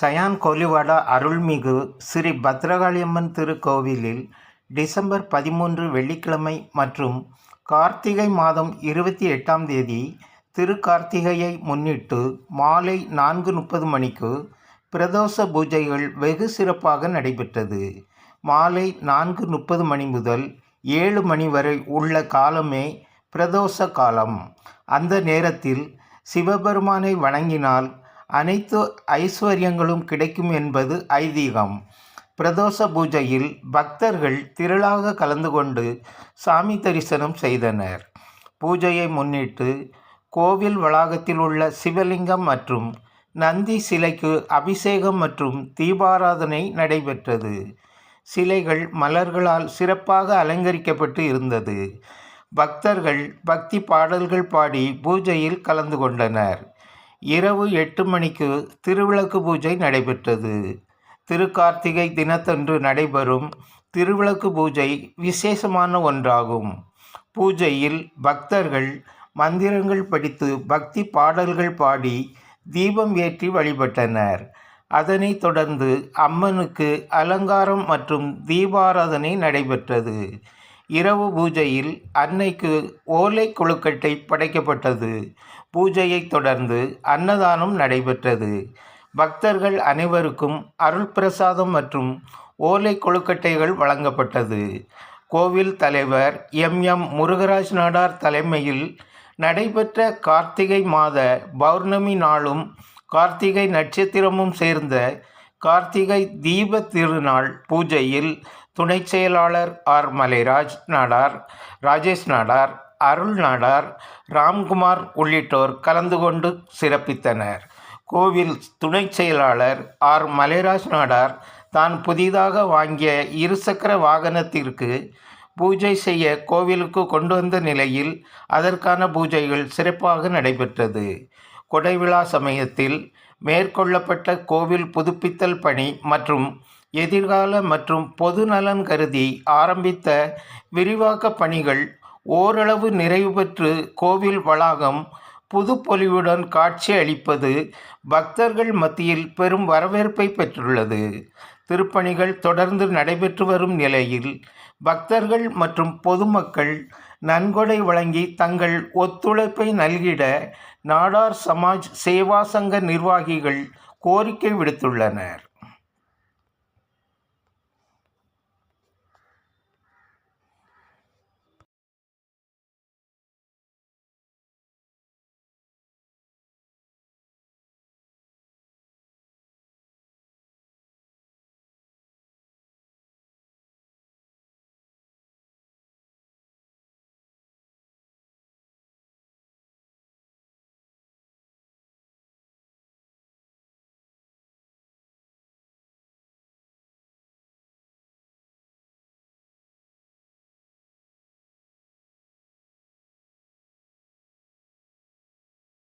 Cyan Koliwada அருள்மிகு ஸ்ரீ பத்ரகாளியம்மன் திருக்கோவிலில் December பதிமூன்று வெள்ளிக்கிழமை மற்றும் கார்த்திகை மாதம் இருபத்தி எட்டாம் தேதி திருக்கார்த்திகையை முன்னிட்டு மாலை நான்கு முப்பது மணிக்கு பிரதோஷ பூஜைகள் வெகு சிறப்பாக நடைபெற்றது. மாலை நான்கு முப்பது மணி முதல் ஏழு மணி வரை உள்ள காலமே பிரதோஷ காலம். அந்த நேரத்தில் சிவபெருமானை வணங்கினால் அனைத்து ஐஸ்வர்யங்களும் கிடைக்கும் என்பது ஐதீகம். பிரதோஷ பூஜையில் பக்தர்கள் திரளாக கலந்து கொண்டு சாமி தரிசனம் செய்தனர். பூஜையை முன்னிட்டு கோவில் வளாகத்தில் உள்ள சிவலிங்கம் மற்றும் நந்தி சிலைக்கு அபிஷேகம் மற்றும் தீபாராதனை நடைபெற்றது. சிலைகள் மலர்களால் சிறப்பாக அலங்கரிக்கப்பட்டு இருந்தது. பக்தர்கள் பக்தி பாடல்கள் பாடி பூஜையில் கலந்து கொண்டனர். இரவு எட்டு மணிக்கு திருவிளக்கு பூஜை நடைபெற்றது. திருக்கார்த்திகை தினத்தன்று நடைபெறும் திருவிளக்கு பூஜை விசேஷமான ஒன்றாகும். பூஜையில் பக்தர்கள் மந்திரங்கள் படித்து பக்தி பாடல்கள் பாடி தீபம் ஏற்றி வழிபட்டனர். அதனைத் தொடர்ந்து அம்மனுக்கு அலங்காரம் மற்றும் தீபாராதனை நடைபெற்றது. இரவு பூஜையில் அன்னைக்கு ஓலை கொழுக்கட்டை படைக்கப்பட்டது. பூஜையைத் தொடர்ந்து அன்னதானம் நடைபெற்றது. பக்தர்கள் அனைவருக்கும் அருள் பிரசாதம் மற்றும் ஓலை கொழுக்கட்டைகள் வழங்கப்பட்டது. கோவில் தலைவர் எம். எம். முருகராஜ் நாடார் தலைமையில் நடைபெற்ற கார்த்திகை மாத பௌர்ணமி நாளும் கார்த்திகை நட்சத்திரமும் சேர்ந்த கார்த்திகை தீப திருநாள் பூஜையில் துணை செயலாளர் ஆர். மலைராஜ் நாடார் ராஜேஷ் நாடார் அருள் நாடார் ராம்குமார் உள்ளிட்டோர் கலந்து கொண்டு சிறப்பித்தனர். கோவில் துணை செயலாளர் ஆர். மலைராஜ் நாடார் தான் புதிதாக வாங்கிய இருசக்கர வாகனத்திற்கு பூஜை செய்ய கோவிலுக்கு கொண்டு வந்த நிலையில் அதற்கான பூஜைகள் சிறப்பாக நடைபெற்றது. கொடைவிழா சமயத்தில் மேற்கொள்ளப்பட்ட கோவில் புதுப்பித்தல் பணி மற்றும் எதிர்கால மற்றும் பொது நலன் கருதி ஆரம்பித்த விரிவாக்க பணிகள் ஓரளவு நிறைவு பெற்று கோவில் வளாகம் புதுப்பொலிவுடன் காட்சி அளிப்பது பக்தர்கள் மத்தியில் பெரும் வரவேற்பை பெற்றுள்ளது. திருப்பணிகள் தொடர்ந்து நடைபெற்று வரும் நிலையில் பக்தர்கள் மற்றும் பொதுமக்கள் நன்கொடை வழங்கி தங்கள் ஒத்துழைப்பை நல்கிட நாடார் சமாஜ் சேவா சங்க நிர்வாகிகள் கோரிக்கை விடுத்துள்ளனர்.